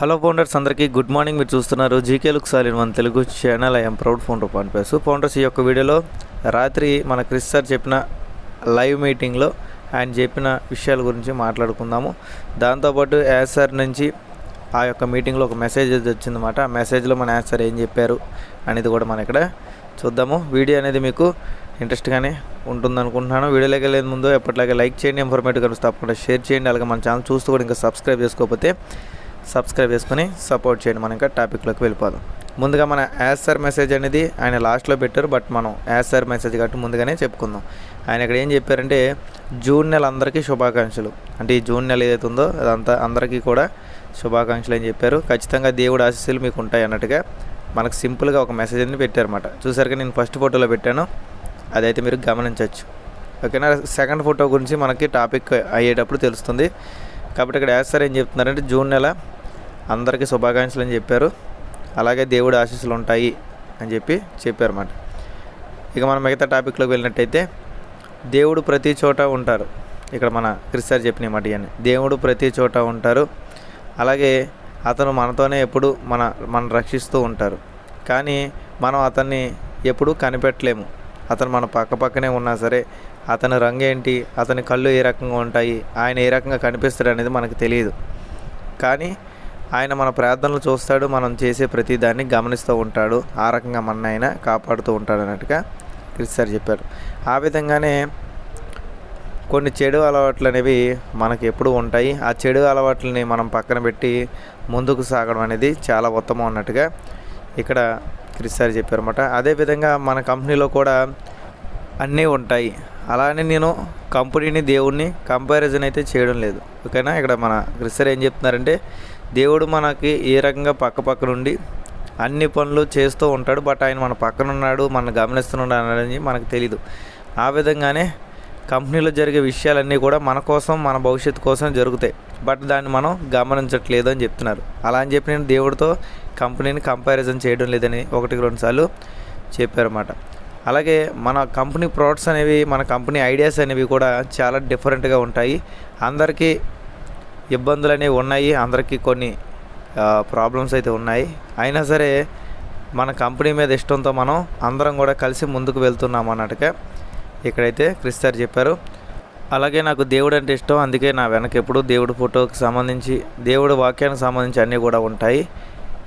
Hello founders అందరికీ good morning. మీరు చూస్తున్నారు GK look సాలిన్ one Telugu channel I'm proud founder పాన్పేస్ founders ఈ యొక్క వీడియోలో రాత్రి మన క్రిస్ సార్ చెప్పిన లైవ్ మీటింగ్లో ఆయన చెప్పిన విషయాల గురించి మాట్లాడుకుందాము. దాంతోపాటు యాజ్ సార్ నుంచి ఆ యొక్క మీటింగ్లో ఒక మెసేజ్ వచ్చిందన్నమాట. ఆ మెసేజ్లో మన యాజ్ సార్ ఏం చెప్పారు అనేది కూడా మనం ఇక్కడ చూద్దాము. వీడియో అనేది మీకు ఇంట్రెస్ట్గానే ఉంటుంది అనుకుంటున్నాను వీడియోలోకి వెళ్ళే ముందు ఎప్పటిలాగే లైక్ చేయండి. ఇన్ఫర్మేటివ్ కనిపిస్తే తప్పకుండా షేర్ చేయండి. అలాగే మన ఛానల్ చూస్తూ కూడా ఇంకా సబ్స్క్రైబ్ చేసుకోకపోతే సబ్స్క్రైబ్ చేసుకొని సపోర్ట్ చేయండి. మనం ఇంకా టాపిక్లోకి వెళ్ళిపోదాం. ముందుగా మన యాజ్ సార్ మెసేజ్ అనేది ఆయన లాస్ట్లో పెట్టారు బట్ మనం యాజ్ సార్ మెసేజ్ కాబట్టి ముందుగానే చెప్పుకుందాం. ఆయన ఇక్కడ ఏం చెప్పారంటే జూన్ నెల అందరికీ శుభాకాంక్షలు. అంటే ఈ జూన్ నెల ఏదైతే ఉందో అదంతా అందరికీ కూడా శుభాకాంక్షలు అని చెప్పారు. ఖచ్చితంగా దేవుడు ఆశీస్సులు మీకు ఉంటాయి అన్నట్టుగా మనకు సింపుల్గా ఒక మెసేజ్ అనేది పెట్టారన్నమాట. చూసారుగా నేను ఫస్ట్ ఫోటోలో పెట్టాను అదైతే మీరు గమనించవచ్చు. ఓకేనా? సెకండ్ ఫోటో గురించి మనకి టాపిక్ అయ్యేటప్పుడు తెలుస్తుంది. కాబట్టి ఇక్కడ యాజ్ సార్ ఏం చెప్తున్నారంటే జూన్ నెల అందరికీ శుభాకాంక్షలు అని చెప్పారు. అలాగే దేవుడి ఆశీస్సులు ఉంటాయి అని చెప్పి చెప్పారన్నమాట ఇక మనం మిగతా టాపిక్లోకి వెళ్ళినట్టయితే దేవుడు ప్రతి చోట ఉంటారు. ఇక్కడ మన క్రిస్టార్ చెప్పిన మాట ఇవన్నీ. దేవుడు ప్రతి చోట ఉంటారు. అలాగే అతను మనతోనే ఎప్పుడు మన మనం రక్షిస్తూ ఉంటారు. కానీ మనం అతన్ని ఎప్పుడు కనిపెట్టలేము. అతను మన పక్క పక్కనే ఉన్నా సరే అతని రంగు ఏంటి అతని కళ్ళు ఏ రకంగా ఉంటాయి ఆయన ఏ రకంగా కనిపిస్తాడు అనేది మనకు తెలియదు. కానీ ఆయన మన ప్రార్థనలు చూస్తాడు మనం చేసే ప్రతిదాన్ని గమనిస్తూ ఉంటాడు ఆ రకంగా మన ఆయన కాపాడుతూ ఉంటాడు అన్నట్టుగా క్రిస్తారు చెప్పారు. ఆ విధంగానే కొన్ని చెడు అలవాట్లు అనేవి మనకు ఎప్పుడు ఉంటాయి. ఆ చెడు అలవాట్లని మనం పక్కన పెట్టి ముందుకు సాగడం అనేది చాలా ఉత్తమం అన్నట్టుగా ఇక్కడ క్రిస్తారు చెప్పారన్నమాట. అదేవిధంగా మన కంపెనీలో కూడా అన్నీ ఉంటాయి. అలానే నేను కంపెనీని దేవుడిని కంపారిజన్ అయితే చేయడం లేదు. ఓకేనా? ఇక్కడ మన క్రిస్టర్ ఏం చెప్తున్నారంటే దేవుడు మనకి ఏ రకంగా పక్క పక్క నుండి అన్ని పనులు చేస్తూ ఉంటాడు బట్ ఆయన మన పక్కన ఉన్నాడు మన గమనిస్తున్నాడు అనేది మనకు తెలీదు. ఆ విధంగానే కంపెనీలో జరిగే విషయాలన్నీ కూడా మన కోసం మన భవిష్యత్తు కోసం జరుగుతాయి. బట్ దాన్ని మనం గమనించట్లేదు అని చెప్తున్నారు. అలా అని చెప్పి నేను దేవుడితో కంపెనీని కంపారిజన్ చేయడం లేదని ఒకటికి రెండు సార్లు చెప్పారన్నమాట. అలాగే మన కంపెనీ ప్రోడక్ట్స్ అనేవి మన కంపెనీ ఐడియాస్ అనేవి కూడా చాలా డిఫరెంట్గా ఉంటాయి. అందరికీ ఇబ్బందులు అనేవి ఉన్నాయి. అందరికీ కొన్ని ప్రాబ్లమ్స్ అయితే ఉన్నాయి. అయినా సరే మన కంపెనీ మీద ఇష్టంతో మనం అందరం కూడా కలిసి ముందుకు వెళ్తున్నాం అన్నట్టుగా ఇక్కడైతే క్రిస్తారు చెప్పారు. అలాగే నాకు దేవుడు అంటే ఇష్టం. అందుకే నా వెనక ఎప్పుడు దేవుడు ఫోటోకి సంబంధించి దేవుడు వాక్యానికి సంబంధించి అన్నీ కూడా ఉంటాయి.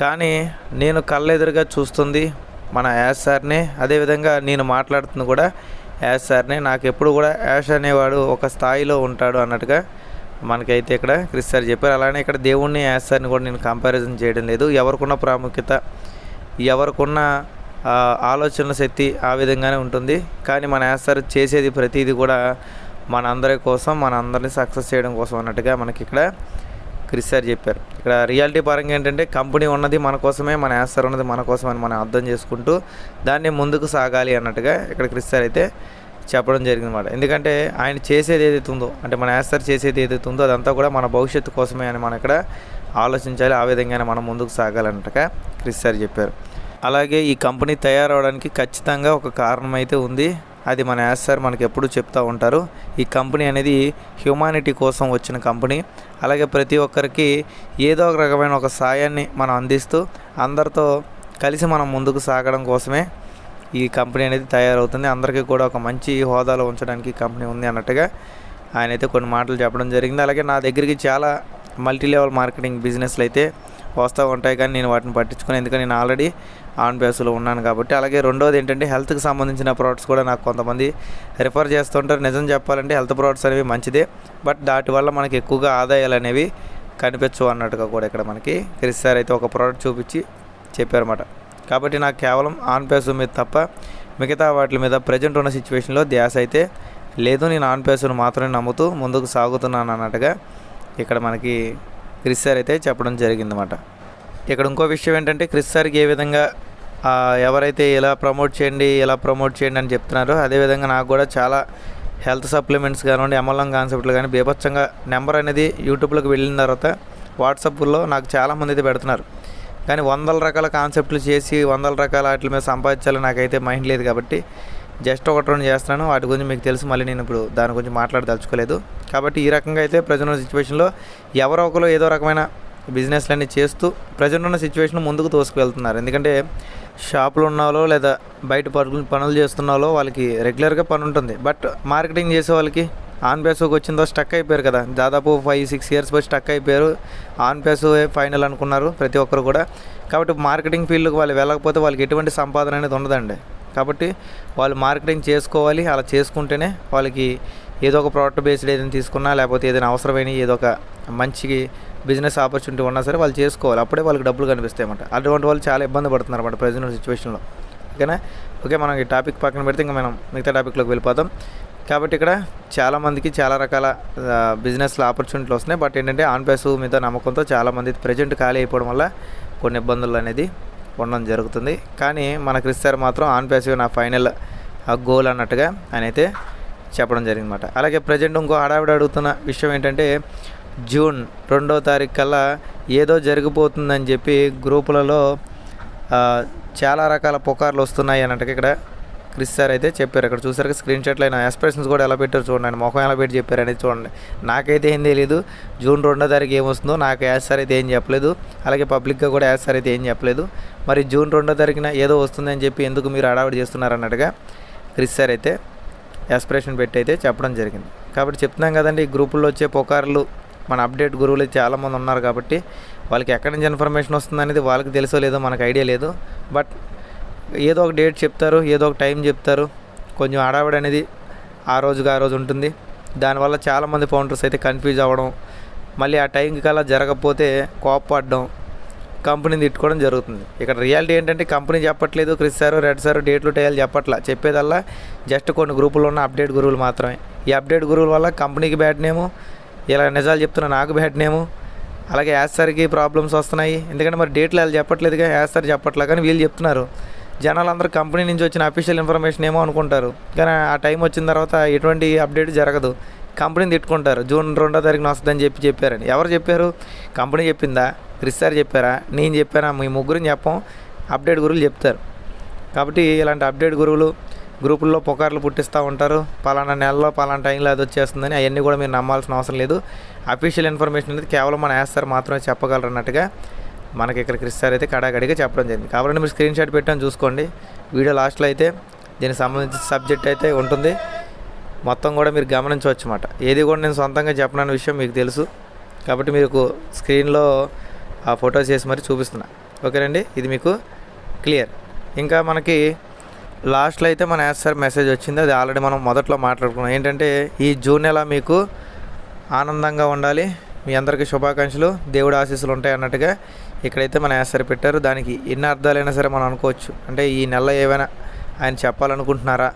కానీ నేను కళ్ళెదురుగా చూస్తుంది మన యాష్ సార్ని. అదేవిధంగా నేను మాట్లాడుతుంది కూడా యాష్ సార్ని. నాకు ఎప్పుడు కూడా యాష్ అనేవాడు ఒక స్థాయిలో ఉంటాడు అన్నట్టుగా మనకైతే ఇక్కడ క్రిస్ సార్ చెప్పారు. అలానే ఇక్కడ దేవుణ్ణి యాష్ సార్ని కూడా నేను కంపారిజన్ చేయడం లేదు. ఎవరికున్న ప్రాముఖ్యత ఎవరికున్న ఆలోచన శక్తి ఆ విధంగానే ఉంటుంది. కానీ మన యాష్ సార్ చేసేది ప్రతిదీ కూడా మన అందరి కోసం మన అందరిని సక్సెస్ చేయడం కోసం అన్నట్టుగా మనకి ఇక్కడ క్రిస్ సార్ చెప్పారు. ఇక్కడ రియాలిటీ పరంగా ఏంటంటే కంపెనీ ఉన్నది మన కోసమే మన యాసర్ ఉన్నది మన కోసమే అని మనం అర్థం చేసుకుంటూ దాన్ని ముందుకు సాగాలి అన్నట్టుగా ఇక్కడ క్రిస్ సార్ అయితే చెప్పడం జరిగింది అనమాట ఎందుకంటే ఆయన చేసేది ఏదైతే ఉందో అంటే మన యాసర్ చేసేది ఏదైతే ఉందో అదంతా కూడా మన భవిష్యత్తు కోసమే అని మనం ఇక్కడ ఆలోచించాలి ఆ విధంగానే మనం ముందుకు సాగాలన్నట్టుగా క్రిస్ సార్ చెప్పారు. అలాగే ఈ కంపెనీ తయారవడానికి ఖచ్చితంగా ఒక కారణం అయితే ఉంది. అది మన యాస్ సార్ మనకి ఎప్పుడు చెప్తూ ఉంటారు. ఈ కంపెనీ అనేది హ్యూమానిటీ కోసం వచ్చిన కంపెనీ. అలాగే ప్రతి ఒక్కరికి ఏదో ఒక రకమైన ఒక సాయాన్ని మనం అందిస్తూ అందరితో కలిసి మనం ముందుకు సాగడం కోసమే ఈ కంపెనీ అనేది తయారవుతుంది. అందరికీ కూడా ఒక మంచి హోదాలో ఉంచడానికి కంపెనీ ఉంది అన్నట్టుగా ఆయన అయితే కొన్ని మాటలు చెప్పడం జరిగింది. అలాగే నా దగ్గరికి చాలా మల్టీ లెవెల్ మార్కెటింగ్ బిజినెస్లు అయితే వస్తూ ఉంటాయి కానీ నేను వాటిని పట్టించుకుని. ఎందుకంటే నేను ఆల్రెడీ ఆన్ బేస్లో ఉన్నాను కాబట్టి. అలాగే రెండోది ఏంటంటే హెల్త్కి సంబంధించిన ప్రోడక్ట్స్ కూడా నాకు కొంతమంది రిఫర్ చేస్తుంటారు. నిజం చెప్పాలంటే హెల్త్ ప్రోడక్ట్స్ అనేవి మంచిదే. బట్ దాటి వల్ల మనకి ఎక్కువగా ఆదాయాలు అనేవి కనిపించవు అన్నట్టుగా కూడా ఇక్కడ మనకి క్రిస్ సార్ అయితే ఒక ప్రోడక్ట్ చూపించి చెప్పారన్నమాట. కాబట్టి నాకు కేవలం ఆన్ పేస్ మీద తప్ప మిగతా వాటి మీద ప్రజెంట్ ఉన్న సిచ్యువేషన్లో ధ్యాస అయితే లేదు. నేను ఆన్ పేసును మాత్రమే నమ్ముతూ ముందుకు సాగుతున్నాను అన్నట్టుగా ఇక్కడ మనకి క్రిస్ సార్ అయితే చెప్పడం జరిగిందన్నమాట. ఇక్కడ ఇంకో విషయం ఏంటంటే క్రిస్ సార్కి ఏ విధంగా ఎవరైతే ఇలా ప్రమోట్ చేయండి ఇలా ప్రమోట్ చేయండి అని చెప్తున్నారో అదేవిధంగా నాకు కూడా చాలా హెల్త్ సప్లిమెంట్స్ కానివ్వండి ఎంఎల్ఎం కాన్సెప్ట్లు కానీ బీభత్సంగా నెంబర్ అనేది యూట్యూబ్లోకి వెళ్ళిన తర్వాత వాట్సాప్లో నాకు చాలామంది అయితే పెడుతున్నారు. కానీ వందల రకాల కాన్సెప్ట్లు చేసి వందల రకాల వాటి మీద సంపాదించాలని నాకైతే మైండ్ లేదు కాబట్టి జస్ట్ ఒకటి రెండు చేస్తున్నాను. వాటి గురించి మీకు తెలుసు మళ్ళీ నేను ఇప్పుడు దాని గురించి మాట్లాడదలుచుకోలేదు. కాబట్టి ఈ రకంగా అయితే ప్రజెంట్ సిచ్యువేషన్లో ఎవరో ఒకరు ఏదో రకమైన బిజినెస్లన్నీ చేస్తూ ప్రజెంట్ ఉన్న సిచ్యువేషన్ ముందుకు తోసుకువెళ్తున్నారు. ఎందుకంటే షాపులు ఉన్నాలో లేదా బయట పనులు పనులు చేస్తున్నాలో వాళ్ళకి రెగ్యులర్గా పని ఉంటుంది. బట్ మార్కెటింగ్ చేసే వాళ్ళకి ఆన్ పేసోకి వచ్చిందో స్టక్ అయిపోయారు కదా. దాదాపు ఫైవ్ సిక్స్ ఇయర్స్ పోయి స్టక్ అయిపోయారు. ఆన్ పేసో ఫైనల్ అనుకున్నారు ప్రతి ఒక్కరు కూడా. కాబట్టి మార్కెటింగ్ ఫీల్డ్కి వాళ్ళు వెళ్ళకపోతే వాళ్ళకి ఎటువంటి సంపాదన అనేది ఉండదండి. కాబట్టి వాళ్ళు మార్కెటింగ్ చేసుకోవాలి. అలా చేసుకుంటేనే వాళ్ళకి ఏదో ఒక ప్రోడక్ట్ బేస్డ్ ఏదైనా తీసుకున్నా లేకపోతే ఏదైనా అవసరమైన ఏదో ఒక మంచి బిజినెస్ ఆపర్చునిటీ ఉన్నా సరే వాళ్ళు చేసుకోవాలి. అప్పుడే వాళ్ళకి డబ్బులు కనిపిస్తాయి అన్నమాట. అటువంటి వాళ్ళు చాలా ఇబ్బంది పడుతున్నారు అన్నమాట ప్రజెంట్ సిచ్యువేషన్లో ఓకేనా? ఓకే మనం ఈ టాపిక్ పక్కన పెడితే ఇంకా మనం మిగతా టాపిక్లోకి వెళ్ళిపోతాం. కాబట్టి ఇక్కడ చాలామందికి చాలా రకాల బిజినెస్లో ఆపర్చునిటీలు వస్తున్నాయి. బట్ ఏంటంటే ఆన్ పేస్ మీద నమ్మకంతో చాలామంది ప్రజెంట్ ఖాళీ అయిపోవడం వల్ల కొన్ని ఇబ్బందులు అనేది ఉండడం జరుగుతుంది. కానీ మన క్రిస్తారు మాత్రం ఆన్ పేసివ్ నా ఫైనల్ గోల్ అన్నట్టుగా ఆయన అయితే చెప్పడం జరిగిందన్నమాట. అలాగే ప్రజెంట్ ఇంకో హడావిడి అడుగుతున్న విషయం ఏంటంటే జూన్ రెండో తారీఖు కల్లా ఏదో జరిగిపోతుందని చెప్పి గ్రూపులలో చాలా రకాల పుకార్లు వస్తున్నాయి అన్నట్టుగా ఇక్కడ క్రిస్ సార్ అయితే చెప్పారు. ఇక్కడ చూసారు స్క్రీన్ షాట్లో అయినా ఎక్స్ప్రెషన్స్ కూడా ఎలా పెట్టారు చూడండి. ఆయన ముఖం ఎలా పెట్టి చెప్పారు అనేది చూడండి. నాకైతే ఏం తెలియదు జూన్ రెండో తారీఖు ఏమొస్తుందో నాకు యాజ్ సార్ అయితే ఏం చెప్పలేదు. అలాగే పబ్లిక్గా కూడా యాజ్ సార్ అయితే ఏం చెప్పలేదు. మరి జూన్ రెండో తారీఖున ఏదో వస్తుందని చెప్పి ఎందుకు మీరు అడావిడి చేస్తున్నారు అన్నట్టుగా క్రిస్ సార్ అయితే ఎక్స్ప్రెషన్ పెట్టి అయితే చెప్పడం జరిగింది. కాబట్టి చెప్తున్నాం కదండి ఈ గ్రూపుల్లో వచ్చే పుకార్లు మన అప్డేట్ గురువులు చాలామంది ఉన్నారు కాబట్టి వాళ్ళకి ఎక్కడి నుంచి ఇన్ఫర్మేషన్ వస్తుంది అనేది వాళ్ళకి తెలుసో లేదో మనకు ఐడియా లేదు. బట్ ఏదో ఒక డేట్ చెప్తారు ఏదో ఒక టైం చెప్తారు. కొంచెం హడావిడి అనేది ఆ రోజుగా ఆ రోజు ఉంటుంది. దానివల్ల చాలామంది ఫౌండర్స్ అయితే కన్ఫ్యూజ్ అవ్వడం మళ్ళీ ఆ టైంకి కల్లా జరగకపోతే కోప్పడడం కంపెనీని తిట్టుకోవడం జరుగుతుంది. ఇక్కడ రియాలిటీ ఏంటంటే కంపెనీ చెప్పట్లేదు క్రిస్ సార్ రెడ్ సార్ డేట్లు టైలు చెప్పట్లా. చెప్పేదల్లా జస్ట్ కొన్ని గ్రూపుల్లో ఉన్న అప్డేట్ గురువులు మాత్రమే. ఈ అప్డేట్ గురువుల వల్ల కంపెనీకి బ్యాడ్ నేము ఇలా నిజాలు చెప్తున్న నాకు బ్యాడ్ నేము అలాగే యాస్ సార్కి ప్రాబ్లమ్స్ వస్తున్నాయి. ఎందుకంటే మరి డేట్లు వాళ్ళు చెప్పట్లేదుగా యాస్ సార్ చెప్పట్లే కానీ వీళ్ళు చెప్తున్నారు. జనాలు అందరూ కంపెనీ నుంచి వచ్చిన అఫీషియల్ ఇన్ఫర్మేషన్ ఏమో అనుకుంటారు. కానీ ఆ టైం వచ్చిన తర్వాత ఎటువంటి అప్డేట్ జరగదు. కంపెనీని తిట్టుకుంటారు. జూన్ రెండో తారీఖున వస్తుందని చెప్పి చెప్పారని. ఎవరు చెప్పారు? కంపెనీ చెప్పిందా? క్రిస్ సార్ చెప్పారా? నేను చెప్పానా? మీ ముగ్గురిని చెప్పం. అప్డేట్ గురువులు చెప్తారు. కాబట్టి ఇలాంటి అప్డేట్ గురువులు గ్రూపుల్లో పుకార్లు పుట్టిస్తూ ఉంటారు. పలానా నెలలో పలానా టైంలో అది వచ్చేస్తుందని అవన్నీ కూడా మీరు నమ్మాల్సిన అవసరం లేదు. అఫీషియల్ ఇన్ఫర్మేషన్ అనేది కేవలం మన యాస్తారు మాత్రమే చెప్పగలరు అన్నట్టుగా మనకి ఇక్కడ క్రిస్ సార్ అయితే కడాకడిగా చెప్పడం జరిగింది. కాబట్టి మీరు స్క్రీన్ షాట్ పెట్టాను చూసుకోండి. వీడియో లాస్ట్లో అయితే దీనికి సంబంధించిన సబ్జెక్ట్ అయితే ఉంటుంది. మొత్తం కూడా మీరు గమనించవచ్చు అన్నమాట. ఏది కూడా నేను సొంతంగా చెప్పనన్న విషయం మీకు తెలుసు. కాబట్టి మీకు స్క్రీన్లో ఆ ఫొటోస్ చేసి మరి చూపిస్తున్నా. ఓకేనండి ఇది మీకు క్లియర్. ఇంకా మనకి లాస్ట్లో అయితే మన యాస్ సార్ మెసేజ్ వచ్చింది అది ఆల్రెడీ మనం మొదట్లో మాట్లాడుకున్నాం. ఏంటంటే ఈ జూన్ నెల మీకు ఆనందంగా ఉండాలి. మీ అందరికీ శుభాకాంక్షలు దేవుడి ఆశీస్సులు ఉంటాయి అన్నట్టుగా ఇక్కడైతే మన యాస్ సార్ పెట్టారు. దానికి ఎన్ని అర్థాలైనా సరే మనం అనుకోవచ్చు. అంటే ఈ నెల ఏమైనా ఆయన చెప్పాలనుకుంటున్నారా?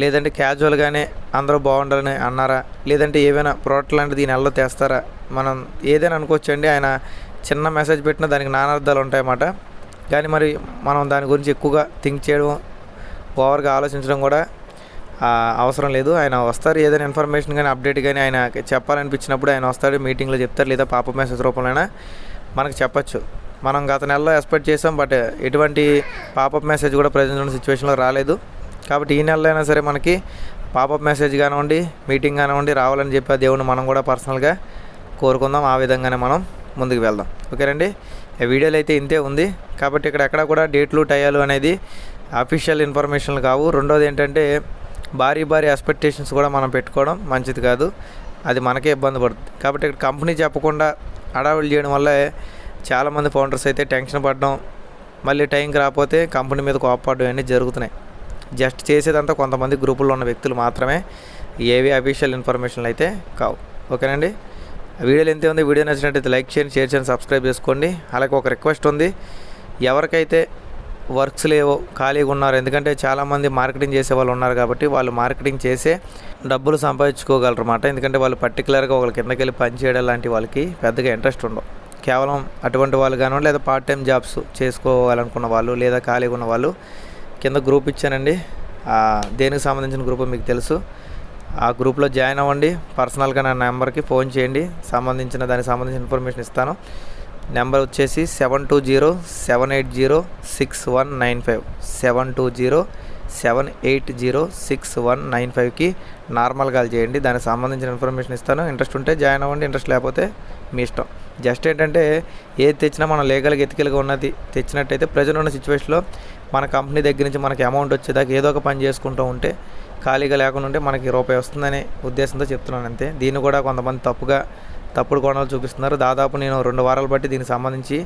లేదంటే క్యాజువల్గానే అందరూ బాగుండాలని అన్నారా? లేదంటే ఏమైనా ప్రోడక్ట్ లాంటిది ఈ నెలలో తెస్తారా? మనం ఏదైనా అనుకోవచ్చు అండి ఆయన చిన్న మెసేజ్ పెట్టినా దానికి నానార్థాలు ఉంటాయన్నమాట. కానీ మరి మనం దాని గురించి ఎక్కువగా థింక్ చేయడం ఓవర్గా ఆలోచించడం కూడా అవసరం లేదు. ఆయన వస్తారు ఏదైనా ఇన్ఫర్మేషన్ కానీ అప్డేట్ కానీ ఆయన చెప్పాలనిపించినప్పుడు ఆయన వస్తాడు మీటింగ్లో చెప్తారు లేదా పాప మెసేజ్ రూపంలో మనకు చెప్పచ్చు. మనం గత నెలలో ఎక్స్పెక్ట్ చేసాం బట్ ఎటువంటి పాపప్ మెసేజ్ కూడా ప్రజెంట్ ఉన్న సిచ్యువేషన్లో రాలేదు. కాబట్టి ఈ నెలలో అయినా సరే మనకి పాపప్ మెసేజ్ కానివ్వండి మీటింగ్ కానివ్వండి రావాలని చెప్పి ఆ దేవుని మనం కూడా పర్సనల్గా కోరుకుందాం. ఆ విధంగానే మనం ముందుకు వెళ్దాం. ఓకేనండి? వీడియోలు అయితే ఇంతే ఉంది. కాబట్టి ఇక్కడ ఎక్కడ కూడా డేట్లు టయాలు అనేది అఫీషియల్ ఇన్ఫర్మేషన్లు కావు. రెండోది ఏంటంటే భారీ భారీ ఎక్స్పెక్టేషన్స్ కూడా మనం పెట్టుకోవడం మంచిది కాదు. అది మనకే ఇబ్బంది పడుతుంది. కాబట్టి ఇక్కడ కంపెనీ చెప్పకుండా అడావిడి చేయడం వల్ల చాలామంది ఫౌండర్స్ అయితే టెన్షన్ పడడం మళ్ళీ టైంకి రాకపోతే కంపెనీ మీద కోపపడడం అన్నీ జరుగుతున్నాయి. జస్ట్ చేసేదంతా కొంతమంది గ్రూపుల్లో ఉన్న వ్యక్తులు మాత్రమే. ఏవి అఫీషియల్ ఇన్ఫర్మేషన్లు అయితే కావు. ఓకేనండి? వీడియోలు ఎంత ఉంది? వీడియో నచ్చినట్టయితే లైక్ చేయండి షేర్ చేయండి సబ్స్క్రైబ్ చేసుకోండి. అలాగే ఒక రిక్వెస్ట్ ఉంది. ఎవరికైతే వర్క్స్ లేవో ఖాళీగా ఉన్నారు. ఎందుకంటే చాలామంది మార్కెటింగ్ చేసే వాళ్ళు ఉన్నారు కాబట్టి వాళ్ళు మార్కెటింగ్ చేసే డబ్బులు సంపాదించుకోగలరు అన్నమాట. ఎందుకంటే వాళ్ళు పర్టికులర్గా వాళ్ళ కిందకి వెళ్ళి లాంటి వాళ్ళకి పెద్దగా ఇంట్రెస్ట్ ఉండవు. కేవలం అటువంటి వాళ్ళు కానివ్వండి లేదా పార్ట్ టైం జాబ్స్ చేసుకోవాలనుకున్న వాళ్ళు లేదా ఖాళీగా ఉన్న వాళ్ళు కింద గ్రూప్ ఇచ్చానండి. దేనికి సంబంధించిన గ్రూప్ మీకు తెలుసు. ఆ గ్రూప్లో జాయిన్ అవ్వండి. పర్సనల్గా నా నెంబర్కి ఫోన్ చేయండి. సంబంధించిన దానికి సంబంధించిన ఇన్ఫర్మేషన్ ఇస్తాను. నెంబర్ వచ్చేసి seven two zero seven eight zero six one nine five. Seven two zero seven eight zero six one nine ఫైవ్కి నార్మల్ కాల్ చేయండి. దానికి సంబంధించిన ఇన్ఫర్మేషన్ ఇస్తాను. ఇంట్రెస్ట్ ఉంటే జాయిన్ అవ్వండి. ఇంట్రెస్ట్ లేకపోతే మీ ఇష్టం. జస్ట్ ఏంటంటే ఏది తెచ్చినా మనం లీగల్గా ఎతికలుగా ఉన్నది తెచ్చినట్టయితే ప్రజలు ఉన్న సిచ్యువేషన్లో మన కంపెనీ దగ్గర నుంచి మనకి అమౌంట్ వచ్చేదాకా ఏదో ఒక పని చేసుకుంటూ ఉంటే ఖాళీగా లేకుండా ఉంటే మనకి రూపాయి వస్తుందనే ఉద్దేశంతో చెప్తున్నాను అంతే. దీన్ని కూడా కొంతమంది తప్పుగా తప్పుడు కోణాలు చూపిస్తున్నారు. దాదాపు నేను రెండు వారాలు బట్టి దీనికి సంబంధించి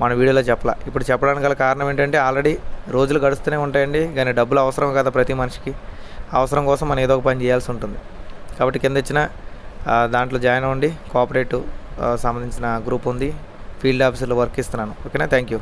మన వీడియోలో చెప్పలా. ఇప్పుడు చెప్పడానికి గల కారణం ఏంటంటే ఆల్రెడీ రోజులు గడుస్తూనే ఉంటాయండి. కానీ డబ్బులు అవసరం కదా ప్రతి మనిషికి. అవసరం కోసం మనం ఏదో ఒక పని చేయాల్సి ఉంటుంది. కాబట్టి కింద ఇచ్చిన దాంట్లో జాయిన్ అవ్వండి. కోఆపరేటివ్ సంబంధించిన గ్రూప్ ఉంది. ఫీల్డ్ ఆఫీసర్లో వర్క్ ఇస్తున్నాను. ఓకేనా? Thank you.